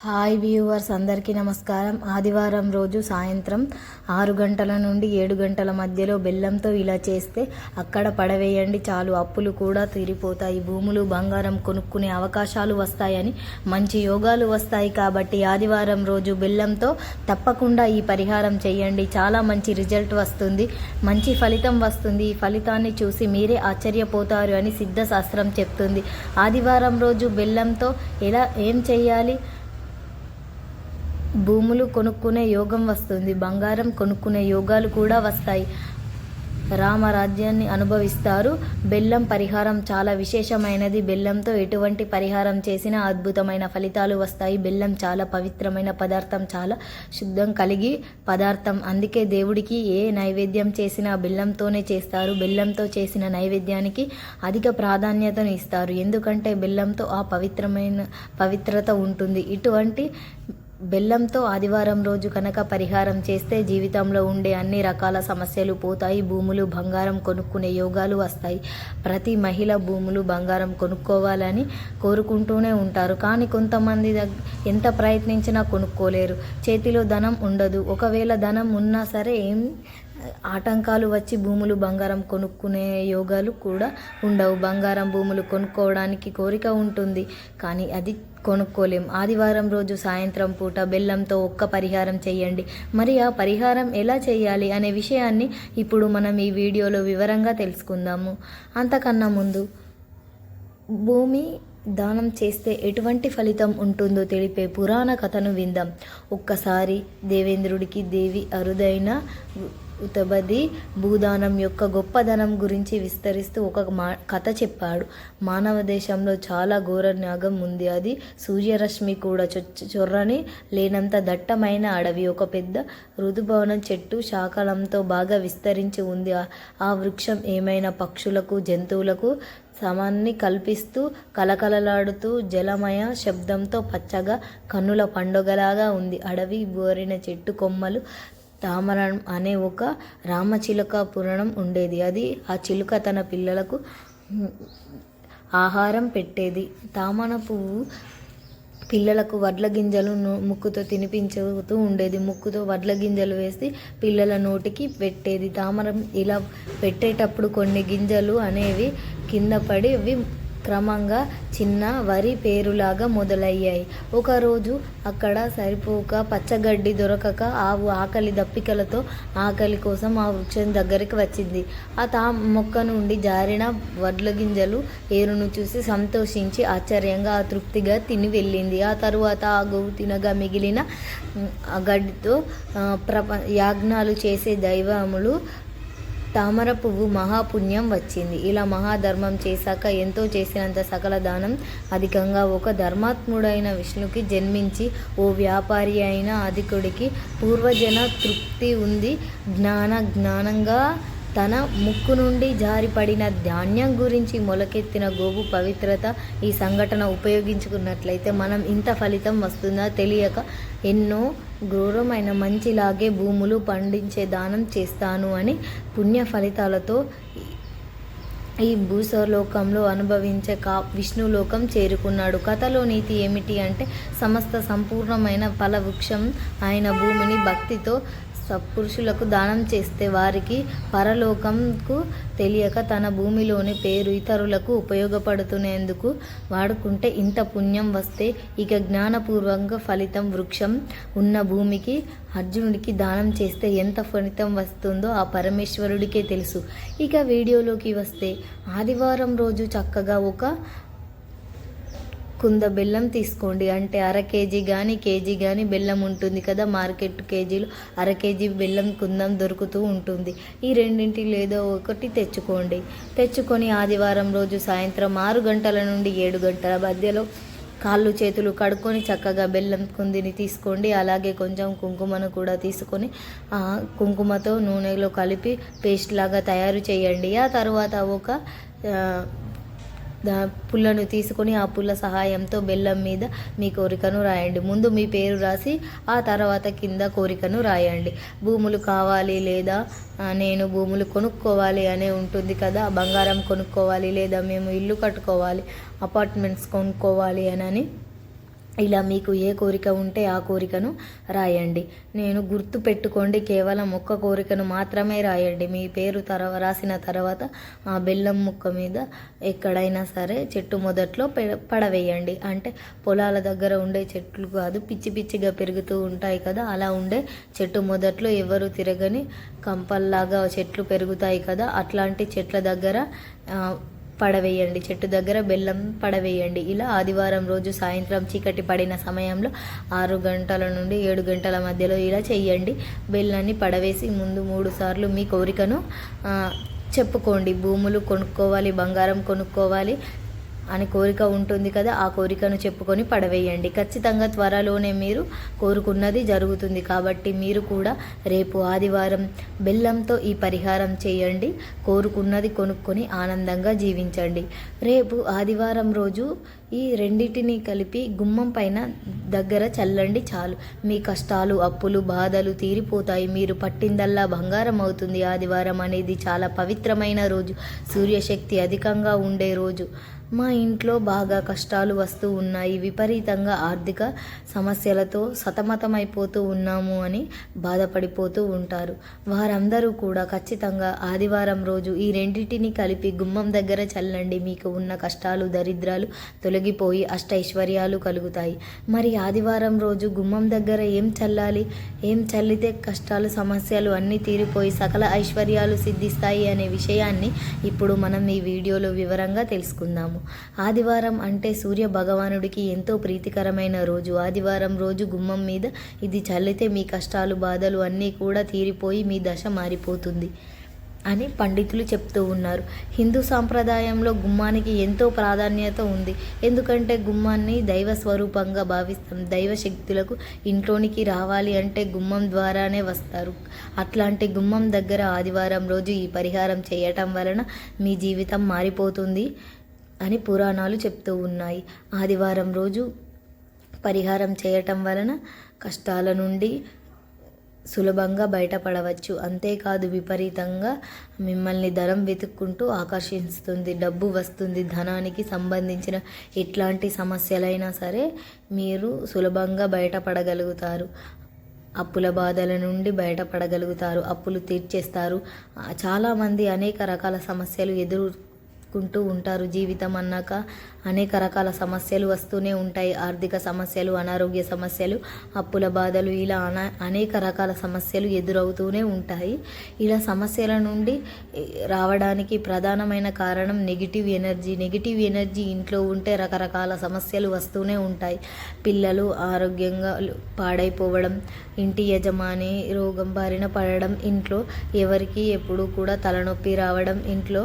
Hi viewers అందరికీ నమస్కారం. ఆదివారం రోజు సాయంత్రం ఆరు గంటల నుండి ఏడు గంటల మధ్యలో బెల్లంతో ఇలా చేస్తే అక్కడ పడవేయండి చాలు అప్పులు కూడా తీరిపోతాయి. భూములు బంగారం కొనుక్కునే అవకాశాలు వస్తాయని మంచి యోగాలు వస్తాయి కాబట్టి ఆదివారం రోజు బెల్లంతో తప్పకుండా ఈ పరిహారం చేయండి. చాలా మంచి రిజల్ట్ వస్తుంది. మంచి ఫలితం వస్తుంది. ఈ ఫలితాన్ని చూసి మీరే ఆశ్చర్యపోతారు అని సిద్ధశాస్త్రం చెప్తుంది. ఆదివారం రోజు బెల్లంతో ఎలా ఏం చేయాలి? భూములు కొనుక్కునే యోగం వస్తుంది. బంగారం కొనుక్కునే యోగాలు కూడా వస్తాయి. రామరాజ్యాన్ని అనుభవిస్తారు. బెల్లం పరిహారం చాలా విశేషమైనది. బెల్లంతో ఎటువంటి పరిహారం చేసినా అద్భుతమైన ఫలితాలు వస్తాయి. బెల్లం చాలా పవిత్రమైన పదార్థం చాలా శుద్ధం కలిగి పదార్థం. అందుకే దేవుడికి ఏ నైవేద్యం చేసినా బెల్లంతోనే చేస్తారు. బెల్లంతో చేసిన నైవేద్యానికి అధిక ప్రాధాన్యతను ఇస్తారు. ఎందుకంటే బెల్లంతో ఆ పవిత్రమైన పవిత్రత ఉంటుంది. ఇటువంటి బెల్లంతో ఆదివారం రోజు కనుక పరిహారం చేస్తే జీవితంలో ఉండే అన్ని రకాల సమస్యలు పోతాయి భూములు బంగారం కొనుక్కునే యోగాలు వస్తాయి. ప్రతి మహిళ భూములు బంగారం కొనుక్కోవాలని కోరుకుంటూనే ఉంటారు. కానీ కొంతమంది ఎంత ప్రయత్నించినా కొనుక్కోలేరు. చేతిలో ధనం ఉండదు. ఒకవేళ ధనం ఉన్నా సరే ఏం ఆటంకాలు వచ్చి భూములు బంగారం కొనుక్కునే యోగాలు కూడా ఉండవు. బంగారం భూములు కొనుక్కోవడానికి కోరిక ఉంటుంది. కానీ అది కొనుక్కోలేం. ఆదివారం రోజు సాయంత్రం పూట బెల్లంతో ఒక్క పరిహారం చేయండి. మరి ఆ పరిహారం ఎలా చేయాలి అనే విషయాన్ని ఇప్పుడు మనం ఈ వీడియోలో వివరంగా తెలుసుకుందాము. అంతకన్నా ముందు భూమి దానం చేస్తే ఎటువంటి ఫలితం ఉంటుందో తెలిపే పురాణ కథను విందాం. ఒక్కసారి దేవేంద్రుడికి దేవి అరుదైన ఉతబది భూదానం యొక్క గొప్పదనం గురించి విస్తరిస్తూ ఒక మా కథ చెప్పాడు. మానవ దేశంలో చాలా ఘోర నాగం ఉంది. అది సూర్యరశ్మి కూడా చొ- చొర్రని లేనంత దట్టమైన అడవి. ఒక పెద్ద ఋతుభవనం చెట్టు శాకలంతో బాగా విస్తరించి ఉంది. ఆ- ఆ వృక్షం ఏమైనా పక్షులకు జంతువులకు సమాన్ని కల్పిస్తూ కలకలలాడుతూ జలమయ శబ్దంతో పచ్చగా కన్నుల పండుగలాగా ఉంది. అడవి బోరిన చెట్టు కొమ్మలు తామరం అనే ఒక రామచిలుక పురాణం ఉండేది. అది ఆ చిలుక తన పిల్లలకు ఆహారం పెట్టేది. తామర పువ్వు పిల్లలకు వడ్ల గింజలు ముక్కుతో తినిపించుతూ ఉండేది. ముక్కుతో వడ్ల గింజలు వేసి పిల్లల నోటికి పెట్టేది. తామరం ఇలా పెట్టేటప్పుడు కొన్ని గింజలు అనేవి కింద పడి అవి క్రమంగా చిన్న వరి పేరులాగా మొదలయ్యాయి. ఒకరోజు అక్కడ సరిపోక పచ్చగడ్డి దొరకక ఆవు ఆకలి దప్పికలతో ఆకలి కోసం ఆ వృక్షం దగ్గరికి వచ్చింది. ఆ తా మొక్క నుండి జారిన వడ్ల గింజలు ఏరును చూసి సంతోషించి ఆశ్చర్యంగా ఆ తృప్తిగా తిని వెళ్ళింది. ఆ తరువాత ఆ గోవు తినగా మిగిలిన ఆ గడ్డితో ప్రప యాజ్ఞాలు చేసే దైవములు తామర పువ్వు మహాపుణ్యం వచ్చింది. ఇలా మహాధర్మం చేశాక ఎంతో చేసినంత సకల దానం అధికంగా ఒక ధర్మాత్ముడైన విష్ణుకి జన్మించి ఓ వ్యాపారి అయిన అధికుడికి పూర్వజన తృప్తి ఉంది. జ్ఞాన జ్ఞానంగా తన ముక్కు నుండి జారిపడిన ధాన్యం గురించి మొలకెత్తిన గోవు పవిత్రత ఈ సంఘటన ఉపయోగించుకున్నట్లయితే మనం ఇంత ఫలితం వస్తుందా తెలియక ఎన్నో ఘోరమైన మంచిలాగే భూములు పండించే దానం చేస్తాను అని పుణ్య ఫలితాలతో ఈ భూస్వలోకంలో అనుభవించే కా విష్ణులోకం చేరుకున్నాడు. కథలో నీతి ఏమిటి అంటే సమస్త సంపూర్ణమైన ఫలవృక్షం ఆయన భూమిని భక్తితో సత్పురుషులకు దానం చేస్తే వారికి పరలోకంకు తెలియక తన భూమిలోని పేరు ఇతరులకు ఉపయోగపడుతునేందుకు వాడుకుంటే ఇంత పుణ్యం వస్తే ఇక జ్ఞానపూర్వక ఫలితం వృక్షం ఉన్న భూమికి అర్జునుడికి దానం చేస్తే ఎంత ఫలితం వస్తుందో ఆ పరమేశ్వరుడికే తెలుసు. ఇక వీడియోలోకి వస్తే ఆదివారం రోజు చక్కగా ఒక కుంద బెల్లం తీసుకోండి. అంటే అర కేజీ కానీ కేజీ కానీ బెల్లం ఉంటుంది కదా మార్కెట్ కేజీలు అర కేజీ బెల్లం కుందం దొరుకుతూ ఉంటుంది. ఈ రెండింటి లేదో ఒకటి తెచ్చుకోండి. తెచ్చుకొని ఆదివారం రోజు సాయంత్రం ఆరు గంటల నుండి ఏడు గంటల మధ్యలో కాళ్ళు చేతులు కడుక్కొని చక్కగా బెల్లం కుందిని తీసుకోండి. అలాగే కొంచెం కుంకుమను కూడా తీసుకొని కుంకుమతో నూనెలో కలిపి పేస్ట్ లాగా తయారు చేయండి. ఆ తర్వాత ఒక దా పుల్లను తీసుకొని ఆ పుల్ల సహాయంతో బెల్లం మీద మీ కోరికను రాయండి. ముందు మీ పేరు రాసి ఆ తర్వాత కింద కోరికను రాయండి. భూములు కావాలి లేదా నేను భూములు కొనుక్కోవాలి అనే ఉంటుంది కదా బంగారం కొనుక్కోవాలి లేదా మేము ఇల్లు కట్టుకోవాలి అపార్ట్మెంట్స్ కొనుక్కోవాలి అని ఇలా మీకు ఏ కోరిక ఉంటే ఆ కోరికను రాయండి. నేను గుర్తు పెట్టుకోండి కేవలం ఒక్క కోరికను మాత్రమే రాయండి. మీ పేరు తర్వా రాసిన తర్వాత ఆ బెల్లం ముక్క మీద ఎక్కడైనా సరే చెట్టు మొదట్లో పడవేయండి. అంటే పొలాల దగ్గర ఉండే చెట్లు కాదు పిచ్చి పిచ్చిగా పెరుగుతూ ఉంటాయి కదా అలా ఉండే చెట్టు మొదట్లో ఎవరు తిరగని కంపల్లాగా చెట్లు పెరుగుతాయి కదా అట్లాంటి చెట్ల దగ్గర పడవేయండి. చెట్టు దగ్గర బెల్లం పడవేయండి. ఇలా ఆదివారం రోజు సాయంత్రం చీకటి పడిన సమయంలో ఆరు గంటల నుండి ఏడు గంటల మధ్యలో ఇలా చేయండి బెల్లాన్ని పడవేసి ముందు మూడు సార్లు మీ కోరికను చెప్పుకోండి. భూములు కొనుక్కోవాలి బంగారం కొనుక్కోవాలి అని కోరిక ఉంటుంది కదా ఆ కోరికను చెప్పుకొని పడవేయండి. ఖచ్చితంగా త్వరలోనే మీరు కోరుకున్నది జరుగుతుంది కాబట్టి మీరు కూడా రేపు ఆదివారం బెల్లంతో ఈ పరిహారం చేయండి. కోరుకున్నది కొనుక్కొని ఆనందంగా జీవించండి. రేపు ఆదివారం రోజు ఈ రెండింటిని కలిపి గుమ్మం పైన దగ్గర చల్లండి చాలు. మీ కష్టాలు అప్పులు బాధలు తీరిపోతాయి. మీరు పట్టిందల్లా బంగారం అవుతుంది ఆదివారం అనేది చాలా పవిత్రమైన రోజు. సూర్యశక్తి అధికంగా ఉండే రోజు. మా ఇంట్లో బాగా కష్టాలు వస్తూ ఉన్నాయి. విపరీతంగా ఆర్థిక సమస్యలతో సతమతమైపోతూ ఉన్నాము అని బాధపడిపోతూ ఉంటారు. వారందరూ కూడా ఖచ్చితంగా ఆదివారం రోజు ఈ రెండింటిని కలిపి గుమ్మం దగ్గర చల్లండి. మీకు ఉన్న కష్టాలు దరిద్రాలు తొలగిపోయి అష్టైశ్వర్యాలు కలుగుతాయి. మరి ఆదివారం రోజు గుమ్మం దగ్గర ఏం చల్లాలి? ఏం చల్లితే కష్టాలు సమస్యలు అన్నీ తీరిపోయి సకల ఐశ్వర్యాలు సిద్ధిస్తాయి అనే విషయాన్ని ఇప్పుడు మనం ఈ వీడియోలో వివరంగా తెలుసుకుందాము. ఆదివారం అంటే సూర్య భగవానుడికి ఎంతో ప్రీతికరమైన రోజు. ఆదివారం రోజు గుమ్మం మీద ఇది చల్లితే మీ కష్టాలు బాధలు అన్నీ కూడా తీరిపోయి మీ దశ మారిపోతుంది అని పండితులు చెప్తూ ఉన్నారు. హిందూ సాంప్రదాయంలో గుమ్మానికి ఎంతో ప్రాధాన్యత ఉంది. ఎందుకంటే గుమ్మాన్ని దైవ స్వరూపంగా భావిస్తాం. దైవ శక్తులకు ఇంట్లోనికి రావాలి అంటే గుమ్మం ద్వారానే వస్తారు. అట్లాంటి గుమ్మం దగ్గర ఆదివారం రోజు ఈ పరిహారం చేయటం వలన మీ జీవితం మారిపోతుంది. అని పురాణాలు చెప్తూ ఉన్నాయి. ఆదివారం రోజు పరిహారం చేయటం వలన కష్టాల నుండి సులభంగా బయటపడవచ్చు. అంతేకాదు విపరీతంగా మిమ్మల్ని ధనం వెతుక్కుంటూ ఆకర్షిస్తుంది. డబ్బు వస్తుంది. ధనానికి సంబంధించిన ఎట్లాంటి సమస్యలైనా సరే మీరు సులభంగా బయటపడగలుగుతారు. అప్పుల బాధల నుండి బయటపడగలుగుతారు. అప్పులు తీర్చేస్తారు. చాలామంది అనేక రకాల సమస్యలు ఎదురు ఎదుర్కొంటూ ఉంటారు. జీవితం అన్నాక అనేక రకాల సమస్యలు వస్తూనే ఉంటాయి. ఆర్థిక సమస్యలు అనారోగ్య సమస్యలు అప్పుల బాధలు ఇలా అన అనేక రకాల సమస్యలు ఎదురవుతూనే ఉంటాయి. ఇలా సమస్యల నుండి రావడానికి ప్రధానమైన కారణం నెగిటివ్ ఎనర్జీ. నెగిటివ్ ఎనర్జీ ఇంట్లో ఉంటే రకరకాల సమస్యలు వస్తూనే ఉంటాయి. పిల్లలు ఆరోగ్యంగా పాడైపోవడం ఇంటి యజమాని రోగం బారిన పడడం ఇంట్లో ఎవరికి ఎప్పుడు కూడా తలనొప్పి రావడం ఇంట్లో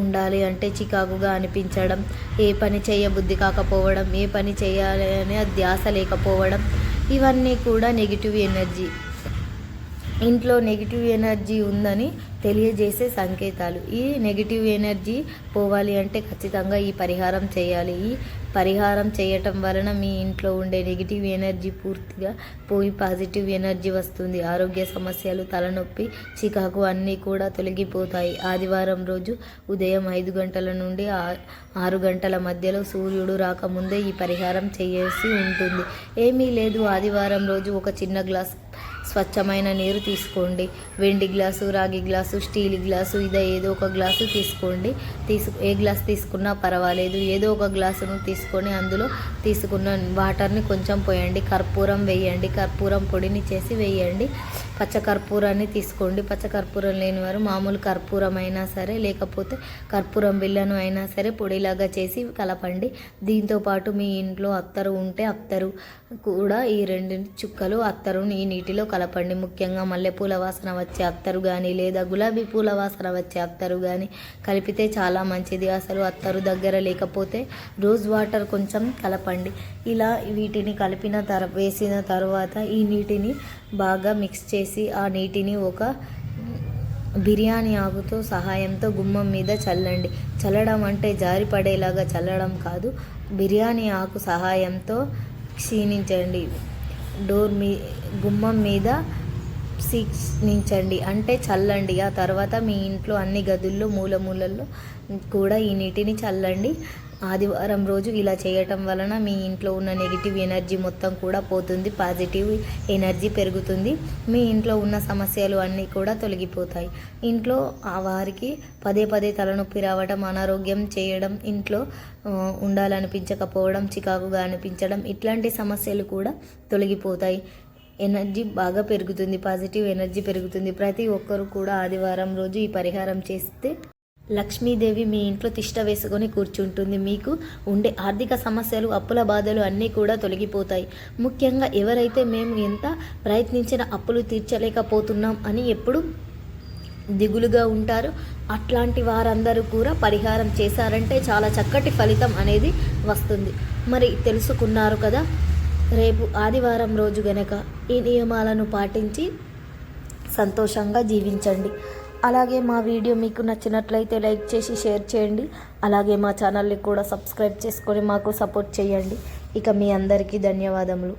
ఉండాలి అంటే చికాకుగా అనిపించడం ఏ పని చేయబుద్ధి కాకపోవడం ఏ పని చేయాలి అనే ధ్యాస లేకపోవడం ఇవన్నీ కూడా నెగిటివ్ ఎనర్జీ ఇంట్లో నెగిటివ్ ఎనర్జీ ఉందని తెలియజేసే సంకేతాలు. ఈ నెగిటివ్ ఎనర్జీ పోవాలి అంటే ఖచ్చితంగా ఈ పరిహారం చేయాలి. ఈ పరిహారం చేయటం వలన మీ ఇంట్లో ఉండే నెగిటివ్ ఎనర్జీ పూర్తిగా పోయి పాజిటివ్ ఎనర్జీ వస్తుంది. ఆరోగ్య సమస్యలు తలనొప్పి చికాకు అన్నీ కూడా తొలగిపోతాయి. ఆదివారం రోజు ఉదయం ఐదు గంటల నుండి ఆ- ఆరు గంటల మధ్యలో సూర్యుడు రాకముందే ఈ పరిహారం చేయాల్సి ఉంటుంది. ఏమీ లేదు. ఆదివారం రోజు ఒక చిన్న గ్లాస్ స్వచ్ఛమైన నీరు తీసుకోండి. వెండి గ్లాసు రాగి గ్లాసు స్టీల్ గ్లాసు ఇదే ఏదో ఒక గ్లాసు తీసుకోండి. తీసు ఏ గ్లాస్ తీసుకున్నా పర్వాలేదు. ఏదో ఒక గ్లాసును తీసుకొని అందులో తీసుకున్న వాటర్ని కొంచెం పోయండి. కర్పూరం వేయండి. కర్పూరం పొడిని చేసి వేయండి. పచ్చకర్పూరాన్ని తీసుకోండి. పచ్చ కర్పూరం లేని వారు మామూలు కర్పూరం అయినా సరే లేకపోతే కర్పూరం బిళ్ళను అయినా సరే పొడిలాగా చేసి కలపండి. దీంతో పాటు మీ ఇంట్లో అత్తరు ఉంటే అత్తరు కూడా ఈ రెండు చుక్కలు అత్తరుని ఈ నీటిలో కలపండి. ముఖ్యంగా మల్లెపూల వాసన వచ్చే అత్తరు కానీ లేదా గులాబీ పూల వాసన వచ్చే అత్తరు కానీ కలిపితే చాలా మంచిది. అసలు అత్తరు దగ్గర లేకపోతే రోజ్ వాటర్ కొంచెం కలపండి. ఇలా వీటిని కలిపిన తర వేసిన తర్వాత ఈ నీటిని బాగా మిక్స్ చేసి ఆ నీటిని ఒక బిర్యానీ ఆకుతో సహాయంతో గుమ్మం మీద చల్లండి. చల్లడం అంటే జారి పడేలాగా చల్లడం కాదు. బిర్యానీ ఆకు సహాయంతో క్షీణించండి. డోర్ మీ గుమ్మం మీద సీక్షించండి అంటే చల్లండి. ఆ తర్వాత మీ ఇంట్లో అన్ని గదుల్లో మూల మూలల్లో కూడా ఈ నీటిని చల్లండి. ఆదివారం రోజు ఇలా చేయటం వలన మీ ఇంట్లో ఉన్న నెగిటివ్ ఎనర్జీ మొత్తం కూడా పోతుంది పాజిటివ్ ఎనర్జీ పెరుగుతుంది. మీ ఇంట్లో ఉన్న సమస్యలు అన్నీ కూడా తొలగిపోతాయి. ఇంట్లో ఆ వారికి పదే పదే తలనొప్పి రావడం అనారోగ్యం చేయడం ఇంట్లో ఉండాలనిపించకపోవడం చికాకుగా అనిపించడం ఇట్లాంటి సమస్యలు కూడా తొలగిపోతాయి. ఎనర్జీ బాగా పెరుగుతుంది పాజిటివ్ ఎనర్జీ పెరుగుతుంది. ప్రతి ఒక్కరు కూడా ఆదివారం రోజు ఈ పరిహారం చేస్తే లక్ష్మీదేవి మీ ఇంట్లో తిష్ట వేసుకొని కూర్చుంటుంది. మీకు ఉండే ఆర్థిక సమస్యలు అప్పుల బాధలు అన్నీ కూడా తొలగిపోతాయి. ముఖ్యంగా ఎవరైతే మేము ఎంత ప్రయత్నించిన అప్పులు తీర్చలేకపోతున్నాం అని ఎప్పుడు దిగులుగా ఉంటారు అట్లాంటి వారందరూ కూడా పరిహారం చేశారంటే చాలా చక్కటి ఫలితం అనేది వస్తుంది. మరి తెలుసుకున్నారు కదా రేపు ఆదివారం రోజు గనక ఈ నియమాలను పాటించి సంతోషంగా జీవించండి. అలాగే మా వీడియో మీకు నచ్చినట్లయితే లైక్ చేసి షేర్ చేయండి. అలాగే మా ఛానల్ని కూడా సబ్స్క్రైబ్ చేసుకొని మాకు సపోర్ట్ చేయండి. ఇక మీ అందరికీ ధన్యవాదములు.